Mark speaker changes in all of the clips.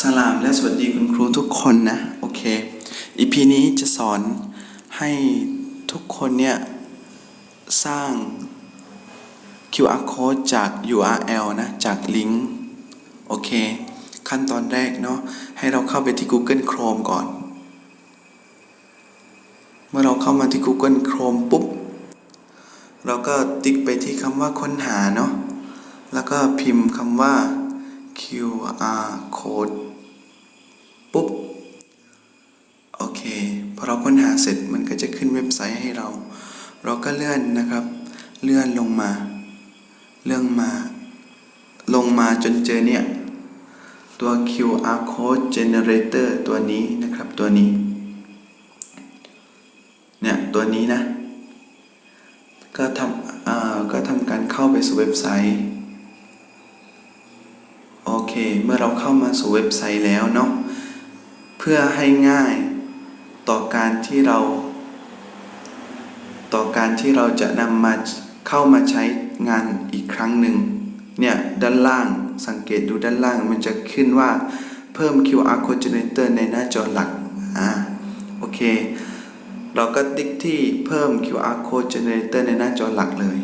Speaker 1: สลามและสวัสดีคุณครูทุกคนนะ โอเคอีพีนี้จะสอนให้ทุกคนเนี่ย สร้าง QR code จาก URL นะ จากลิงก์โอเค ขั้นตอนแรกเนาะให้เราเข้าไปที่ Google Chrome ก่อน เมื่อเราเข้ามาที่ Google Chrome ปุ๊บ เราก็ติ๊กไปที่คำว่าค้นหาเนาะแล้วก็พิมพ์คำว่า QR code ปุ๊บ โอเค พอเราค้นหาเสร็จมันก็จะขึ้นเว็บไซต์ให้เรา เราก็เลื่อนนะครับ เลื่อนลงมา เลื่อนมา ลงมาจนเจอเนี่ย ตัว QR code generator ตัวนี้นะครับ ตัวนี้ เนี่ย ตัวนี้นะ ก็ทำอ่าก็ทำการเข้าไปสู่เว็บไซต์ เค เมื่อเราเข้ามาสู่เว็บไซต์แล้วเนาะเพื่อให้ง่ายต่อการที่เรา ต่อการที่เราจะนำมาเข้ามาใช้งานอีกครั้งหนึ่งเนี่ยด้านล่างสังเกตดูด้านล่างมันจะขึ้นว่าเพิ่ม QR code generator ในหน้าจอหลักอ่าโอเค เราก็ติ๊กที่เพิ่ม QR code generator ในหน้าจอหลักเลย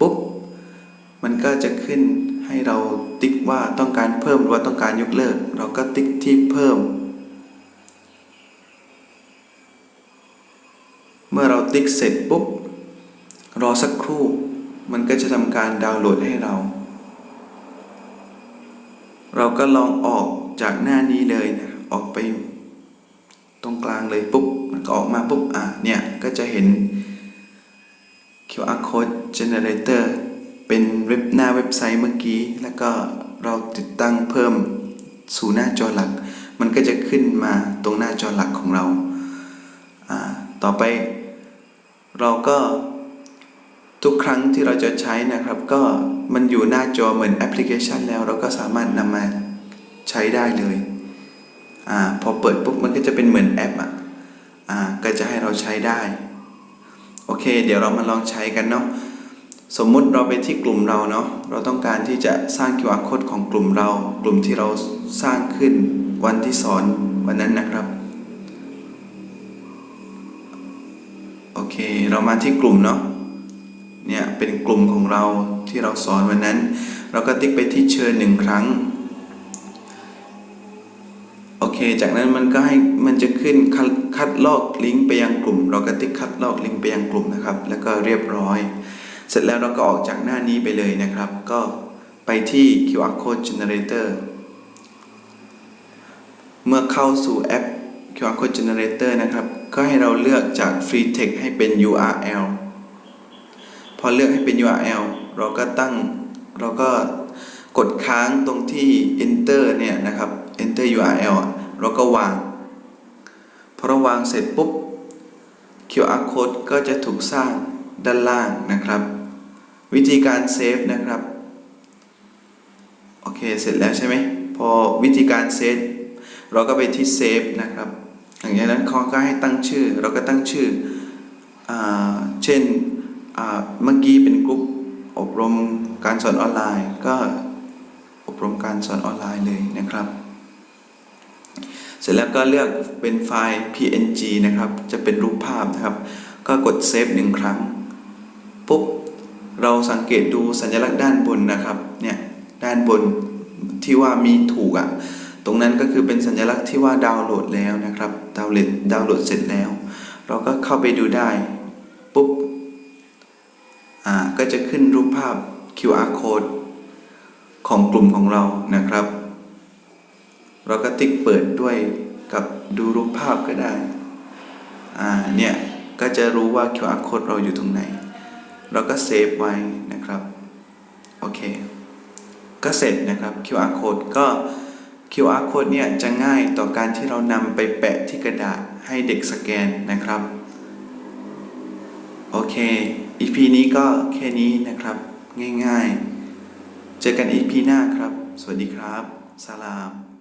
Speaker 1: ปุ๊บ มันก็จะขึ้นให้เราติ๊ก ว่าต้องการเพิ่มหรือว่าต้องการยกเลิก เราก็ติ๊กที่เพิ่ม เมื่อเราติ๊กเสร็จปุ๊บ รอสักครู่ มันก็จะทำการดาวน์โหลดให้เรา เราก็ลองออกจากหน้านี้เลยนะออกไปตรงกลางเลยปุ๊บ มันก็ออกมาปุ๊บ อะ เนี่ย ก็จะเห็น QR code generator เป็นเว็บหน้าเว็บไซต์เมื่อกี้ แล้วก็ เราติดตั้งเพิ่มสู่หน้าจอหลัก มันก็จะขึ้นมาตรงหน้าจอหลักของเรา ต่อไป เราก็ทุกครั้งที่เราจะใช้นะครับ ก็มันอยู่หน้าจอเหมือนแอปพลิเคชันแล้วเราก็สามารถนำมาใช้ได้เลยอพอเปิดปุ๊บมันก็จะเป็นเหมือนแอปอะก็จะให้เราใช้ได้ โอเค เดี๋ยวเรามาลองใช้กันเนาะ สมมุติเราไปที่กลุ่มเราเนาะเราต้องการที่จะสร้าง QR code ของกลุ่มเรา กลุ่มที่เราสร้างขึ้นวันที่สอนวันนั้นนะครับโอเคเรามาที่กลุ่มเนาะเนี่ยเป็นกลุ่มของเราที่เราสอนวันนั้น เราก็ติ๊กไปที่เชิญหนึ่งครั้งโอเค จากนั้นมันก็ให้มันจะขึ้นคัดคัดลอกลิงก์ไปยังกลุ่ม เราก็ติ๊กคัดลอกลิงก์ไปยังกลุ่มนะครับ แล้วก็เรียบร้อย เสร็จแล้วเราก็ออกจากหน้านี้ไปเลยนะครับ ก็ไปที่ QR code generator เมื่อเข้าสู่แอป QR code generator นะครับ ก็ให้เราเลือกจาก free text ให้เป็น URL พอเลือกให้เป็น URL เราก็ตั้งเราก็กดค้างตรงที่ enter เนี่ยนะครับ enter URL เราก็วาง พอเราวางเสร็จปุ๊บ QR code ก็จะถูกสร้างด้านล่างนะครับ วิธีการเซฟนะครับโอเคเสร็จแล้วใช่ไหมพอวิธีการเซฟเราก็ไปที่เซฟนะครับหลังจากนั้นเขาก็ให้ตั้งชื่อ เราก็ตั้งชื่ออเช่นเมื่อกี้เป็นกลุ่มอบรมการสอนออนไลน์ ก็อบรมการสอนออนไลน์เลยนะครับ เสร็จแล้วก็เลือกเป็นไฟล์ png นะครับ จะเป็นรูปภาพนะครับ ก็กดเซฟหนึ่งครั้ง เราสังเกตดูสัญลักษณ์ด้านบนนะครับเนี่ยด้านบนที่ว่ามีถูกอะ่ะตรงนั้นก็คือเป็นสัญลักษณ์ที่ว่าดาวน์โหลดแล้วนะครับดาวน์โหลดดาวน์โหลดเสร็จแล้ว เราก็เข้าไปดูได้ปุ๊บอ่าก็จะขึ้นรูปภาพ QR code ของกลุ่มของเรานะครับ เราก็ติ๊กเปิดด้วยกับดูรูปภาพก็ได้อ่าเนี่ยก็จะรู้ว่า QR code เราอยู่ตรงไหน เราก็เซฟไว้นะครับ โอเค ก็เสร็จนะครับ QR code ก็ QR code เนี่ยจะง่ายต่อการที่เรานำไปแปะที่กระดาษให้เด็กสแกนนะครับ โอเค EP นี้ก็แค่นี้นะครับ ง่ายๆ เจอกัน EP หน้าครับ สวัสดีครับ สลาม